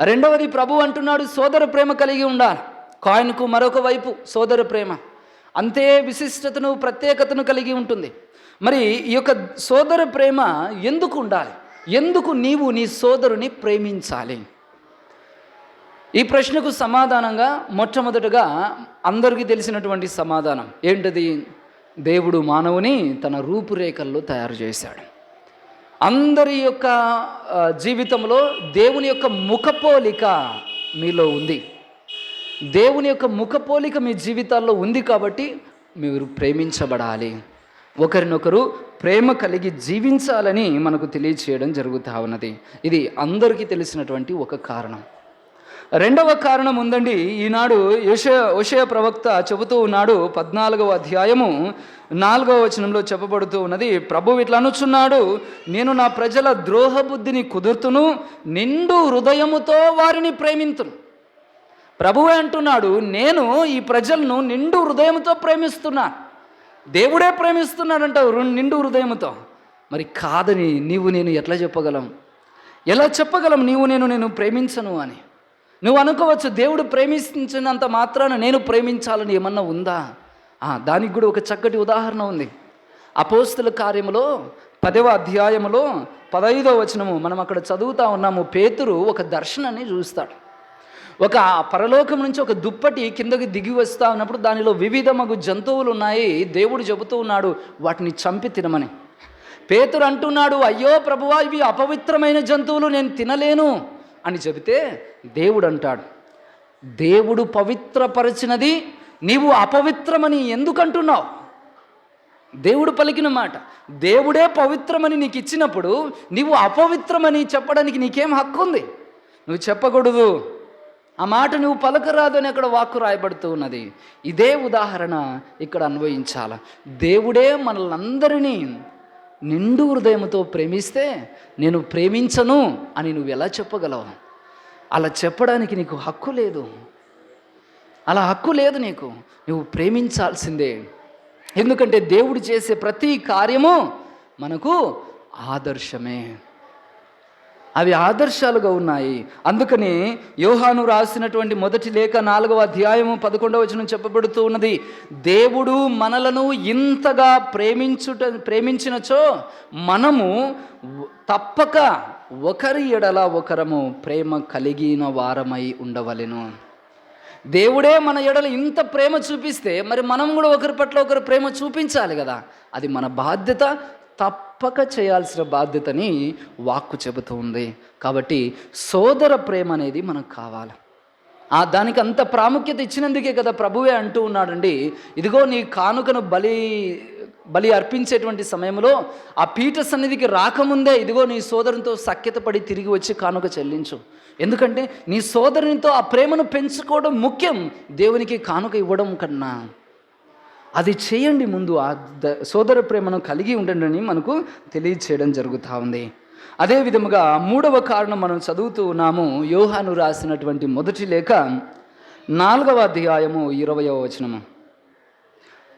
రెండవది ప్రభు అంటున్నాడు సోదర ప్రేమ కలిగి ఉండాలి. కాయిన్కు మరొక వైపు సోదర ప్రేమ. అంతే విశిష్టతను ప్రత్యేకతను కలిగి ఉంటుంది. మరి ఈ యొక్క సోదర ప్రేమ ఎందుకు ఉండాలి? ఎందుకు నీవు నీ సోదరుని ప్రేమించాలి? ఈ ప్రశ్నకు సమాధానంగా మొట్టమొదటగా అందరికీ తెలిసినటువంటి సమాధానం. ఏంటది? దేవుడు మానవుని తన రూపురేఖల్లో తయారు చేశాడు. అందరి యొక్క జీవితంలో దేవుని యొక్క ముఖపోలిక మీలో ఉంది. దేవుని యొక్క ముఖపోలిక మీ జీవితాల్లో ఉంది కాబట్టి మీరు ప్రేమించబడాలి. ఒకరినొకరు ప్రేమ కలిగి జీవించాలని మనకు తెలియచేయడం జరుగుతూ ఉన్నది. ఇది అందరికీ తెలిసినటువంటి ఒక కారణం. రెండవ కారణం ఉందండి. ఈనాడు యశ ఉషయ ప్రవక్త చెబుతూ ఉన్నాడు. పద్నాలుగవ అధ్యాయము నాలుగవ వచనంలో చెప్పబడుతూ ఉన్నది. ప్రభు ఇట్లా అనుచున్నాడు నేను నా ప్రజల ద్రోహ బుద్ధిని కుదుర్తును నిండు హృదయముతో వారిని ప్రేమింతును. ప్రభువే అంటున్నాడు నేను ఈ ప్రజలను నిండు హృదయంతో ప్రేమిస్తున్నా. దేవుడే ప్రేమిస్తున్నాడంట నిండు హృదయంతో మరి కాదని నీవు నేను ఎట్లా చెప్పగలం? ఎలా చెప్పగలం? నీవు నేను నేను ప్రేమించను అని. నువ్వు అనుకోవచ్చు దేవుడు ప్రేమించినంత మాత్రాన నేను ప్రేమించాలని ఏమన్నా ఉందా? దానికి కూడా ఒక చక్కటి ఉదాహరణ ఉంది. అపోస్తుల కార్యములో పదవ అధ్యాయములో పదైదో వచనము మనం అక్కడ చదువుతా ఉన్నాము. పేతురు ఒక దర్శనాన్ని చూస్తాడు. ఒక పరలోకం నుంచి ఒక దుప్పటి కిందకి దిగి వస్తా ఉన్నప్పుడు దానిలో వివిధ మగు జంతువులు ఉన్నాయి దేవుడు చెబుతూ ఉన్నాడు వాటిని చంపి తినమని. పేతురు అంటున్నాడు అయ్యో ప్రభువా ఇవి అపవిత్రమైన జంతువులు నేను తినలేను. అని చెబితే దేవుడు అంటాడు దేవుడు పవిత్రపరిచినది నీవు అపవిత్రమని ఎందుకంటున్నావు? దేవుడు పలికిన మాట దేవుడే పవిత్రమని నీకు ఇచ్చినప్పుడు నీవు అపవిత్రమని చెప్పడానికి నీకేం హక్కు ఉంది? నువ్వు చెప్పకూడదు. ఆ మాట నువ్వు పలకరాదు అని అక్కడ వాక్కు రాయబడుతూ ఉన్నది. ఇదే ఉదాహరణ ఇక్కడ అన్వయించాల. దేవుడే మనల్నందరినీ నిండు హృదయంతో ప్రేమిస్తే నేను ప్రేమించను అని నువ్వు ఎలా చెప్పగలవు? అలా చెప్పడానికి నీకు హక్కు లేదు. అలా హక్కు లేదు నీకు. నువ్వు ప్రేమించాల్సిందే. ఎందుకంటే దేవుడు చేసే ప్రతి కార్యము మనకు ఆదర్శమే. అవి ఆదర్శాలుగా ఉన్నాయి. అందుకని యోహాను రాసినటువంటి మొదటి లేఖ నాలుగవ అధ్యాయము పదకొండవ వచనం చెప్పబడుతూ ఉన్నది. దేవుడు మనలను ఇంతగా ప్రేమించుట ప్రేమించినచో మనము తప్పక ఒకరి ఎడల ఒకరము ప్రేమ కలిగిన వారమై ఉండవలెను. దేవుడే మన ఎడల ఇంత ప్రేమ చూపిస్తే మరి మనం కూడా ఒకరి పట్ల ఒకరు ప్రేమ చూపించాలి కదా. అది మన బాధ్యత తప్పక చేయాల్సిన బాధ్యతని వాక్కు చెబుతూ ఉంది. కాబట్టి సోదర ప్రేమ అనేది మనకు కావాలి. ఆ దానికి అంత ప్రాముఖ్యత ఇచ్చినందుకే కదా ప్రభువే అంటూ ఉన్నాడండి. ఇదిగో నీ కానుకను బలి బలి అర్పించేటువంటి సమయంలో ఆ పీఠ సన్నిధికి రాకముందే ఇదిగో నీ సోదరునితో సఖ్యత పడి తిరిగి వచ్చి కానుక చెల్లించు. ఎందుకంటే నీ సోదరునితో ఆ ప్రేమను పెంచుకోవడం ముఖ్యం. దేవునికి కానుక ఇవ్వడం కన్నా. అది చేయండి ముందు. ఆ సోదర ప్రేమను కలిగి ఉండండి అని మనకు తెలియచేయడం జరుగుతూ ఉంది. అదే విధముగా మూడవ కారణం మనం చదువుతూ ఉన్నాము. యోహాను రాసినటువంటి మొదటి లేఖ నాలుగవ అధ్యాయము ఇరవయవ వచనము.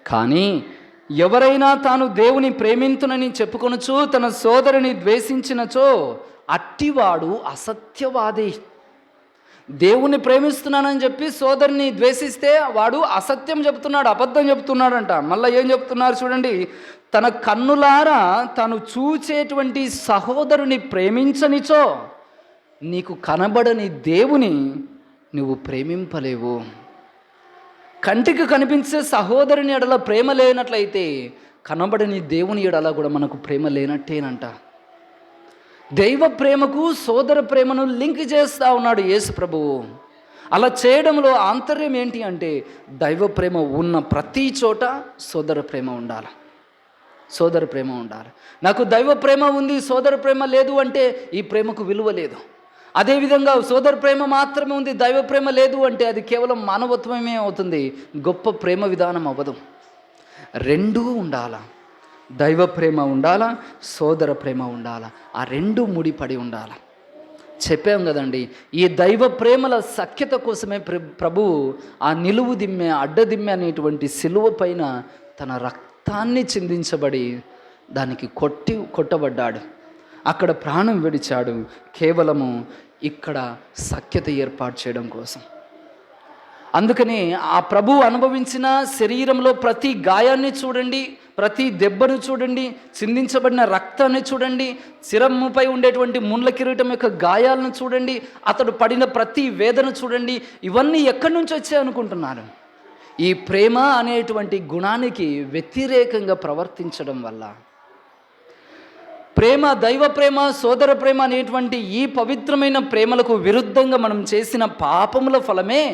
కానీ ఎవరైనా తాను దేవుని ప్రేమింతునని చెప్పుకొనచో తన సోదరుని ద్వేషించినచో అట్టివాడు అసత్యవాది దేవుణ్ణి ప్రేమిస్తున్నానని చెప్పి సోదరిని ద్వేషిస్తే వాడు అసత్యం చెప్తున్నాడు అబద్ధం చెప్తున్నాడంట. మళ్ళీ ఏం చెప్తున్నారు చూడండి. తన కన్నులారా తను చూచేటువంటి సహోదరుని ప్రేమించనిచో నీకు కనబడని దేవుని నువ్వు ప్రేమింపలేవు. కంటికి కనిపించే సహోదరుని ఎడల ప్రేమ లేనట్లయితే కనబడని దేవుని ఎడల కూడా మనకు ప్రేమ లేనట్టేనంట. దైవ ప్రేమకు సోదర ప్రేమను లింక్ చేస్తా ఉన్నాడు యేసు ప్రభువు అలా చేయడంలో ఆంతర్యం ఏంటి అంటే దైవ ప్రేమ ఉన్న ప్రతి చోట సోదర ప్రేమ ఉండాలి. సోదర ప్రేమ ఉండాలి. నాకు దైవ ప్రేమ ఉంది సోదర ప్రేమ లేదు అంటే ఈ ప్రేమకు విలువ లేదు. అదేవిధంగా సోదర ప్రేమ మాత్రమే ఉంది దైవ ప్రేమ లేదు అంటే అది కేవలం మానవత్వమే అవుతుంది. గొప్ప ప్రేమ విధానం అవ్వదు. రెండూ ఉండాలా? దైవ ప్రేమ ఉండాలా? సోదర ప్రేమ ఉండాలా? ఆ రెండు ముడిపడి ఉండాలా? చెప్పాం కదండి ఈ దైవ ప్రేమల సఖ్యత కోసమే ప్ర ప్రభువు ఆ నిలువు దిమ్మె అడ్డదిమ్మె అనేటువంటి సిలువ పైన తన రక్తాన్ని చిందించబడి దానికి కొట్టి కొట్టబడ్డాడు. అక్కడ ప్రాణం విడిచాడు. కేవలము ఇక్కడ సఖ్యత ఏర్పాటు చేయడం కోసం. అందుకని ఆ ప్రభు అనుభవించిన శరీరంలో ప్రతి గాయాన్ని చూడండి ప్రతి దెబ్బను చూడండి చిందించబడిన రక్తాన్ని చూడండి శిరముపై ఉండేటువంటి ముండ్ల కిరీటం యొక్క గాయాలను చూడండి అతడు పడిన ప్రతి వేదన చూడండి ఇవన్నీ ఎక్కడి నుంచి వచ్చాయి అనుకుంటున్నారు? ఈ ప్రేమ అనేటువంటి గుణానికి వ్యతిరేకంగా ప్రవర్తించడం వల్ల. ప్రేమ దైవ ప్రేమ సోదర ప్రేమ అనేటువంటి ఈ పవిత్రమైన ప్రేమలకు విరుద్ధంగా మనం చేసిన పాపముల ఫలమే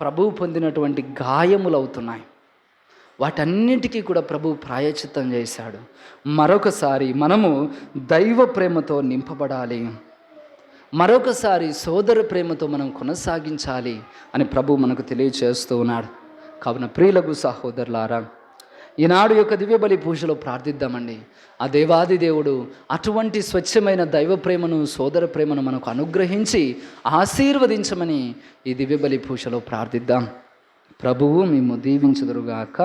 ప్రభువు పొందినటువంటి గాయములు అవుతున్నాయి వాటన్నిటికీ కూడా ప్రభు ప్రాయచిత్తం చేశాడు. మరొకసారి మనము దైవ ప్రేమతో నింపబడాలి. మరొకసారి సోదర ప్రేమతో మనం కొనసాగించాలి అని ప్రభు మనకు తెలియచేస్తూ ఉన్నాడు. కావున ప్రియులకు సహోదరులారా ఈనాడు యొక్క దివ్యబలి పూజలో ప్రార్థిద్దామండి. ఆ దేవాది దేవుడు అటువంటి స్వచ్ఛమైన దైవ ప్రేమను సోదర ప్రేమను మనకు అనుగ్రహించి ఆశీర్వదించమని ఈ దివ్యబలి పూజలో ప్రార్థిద్దాం. ప్రభువు మేము దీవించదురుగాక.